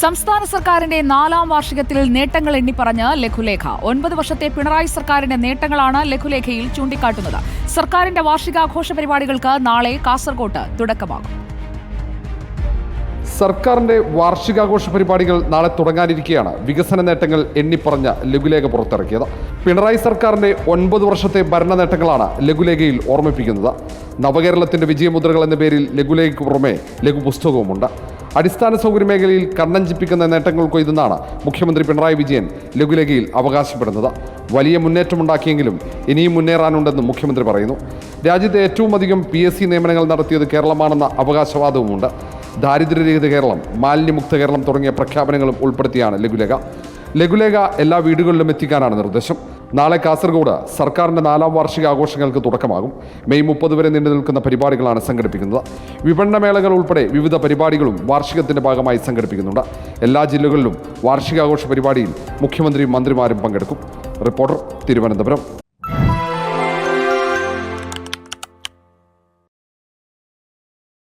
സംസ്ഥാന സർക്കാരിന്റെ നാലാം വാർഷികത്തിൽ നേട്ടങ്ങൾ എണ്ണിപ്പറഞ്ഞ് ലഘുലേഖ. ഒൻപത് വർഷത്തെ പിണറായി സർക്കാരിന്റെ നേട്ടങ്ങളാണ് ലഘുലേഖയിൽ ചൂണ്ടിക്കാട്ടുന്നത്. സർക്കാരിന്റെ വാർഷികാഘോഷ പരിപാടികൾക്ക് നാളെ കാസർകോട്ട് തുടക്കമാകും. സർക്കാരിന്റെ വാർഷികാഘോഷ പരിപാടികൾ നാളെ തുടങ്ങാനിരിക്കെയാണ് വികസന നേട്ടങ്ങൾ എണ്ണിപ്പറഞ്ഞ ലഘുലേഖ പുറത്തിറക്കിയത്. പിണറായി സർക്കാരിന്റെ ഒൻപത് വർഷത്തെ ഭരണ നേട്ടങ്ങളാണ് ലഘുലേഖയിൽ ഓർമ്മിപ്പിക്കുന്നത്. നവകേരളത്തിന്റെ വിജയമുദ്രകൾ എന്ന പേരിൽ ലഘുലേഖയ്ക്ക് പുറമെ ലഘു പുസ്തകവുമുണ്ട് അടിസ്ഥാന സൗകര്യ മേഖലയിൽ കണ്ണഞ്ചിപ്പിക്കുന്ന നേട്ടങ്ങൾ കൊയ്തെന്നാണ് മുഖ്യമന്ത്രി പിണറായി വിജയൻ ലഘുലേഖയിൽ അവകാശപ്പെടുന്നത്. വലിയ മുന്നേറ്റമുണ്ടാക്കിയെങ്കിലും ഇനിയും മുന്നേറാനുണ്ടെന്നും മുഖ്യമന്ത്രി പറയുന്നു. രാജ്യത്തെ ഏറ്റവും അധികം പി എസ് സി നിയമനങ്ങൾ നടത്തിയത് കേരളമാണെന്ന അവകാശവാദവുമുണ്ട്. ദാരിദ്ര്യരഹിത കേരളം മാലിന്യമുക്ത കേരളം തുടങ്ങിയ പ്രഖ്യാപനങ്ങളും ഉൾപ്പെടുത്തിയാണ് ലഘുലേഖ. ലഘുലേഖ എല്ലാ വീടുകളിലും എത്തിക്കാനാണ് നിർദ്ദേശം. നാളെ കാസർഗോഡ് സർക്കാരിന്റെ നാലാം വാർഷിക ആഘോഷങ്ങൾക്ക് തുടക്കമാകും. മെയ് മുപ്പത് വരെ നീണ്ടു നിൽക്കുന്ന പരിപാടികളാണ് സംഘടിപ്പിക്കുന്നത്. വിപണന മേളകൾ ഉൾപ്പെടെ വിവിധ പരിപാടികളും വാർഷികത്തിന്റെ ഭാഗമായി സംഘടിപ്പിക്കുന്നുണ്ട്. എല്ലാ ജില്ലകളിലും വാർഷികാഘോഷ പരിപാടിയിൽ മുഖ്യമന്ത്രിയും മന്ത്രിമാരും പങ്കെടുക്കും. റിപ്പോർട്ടർ തിരുവനന്തപുരം.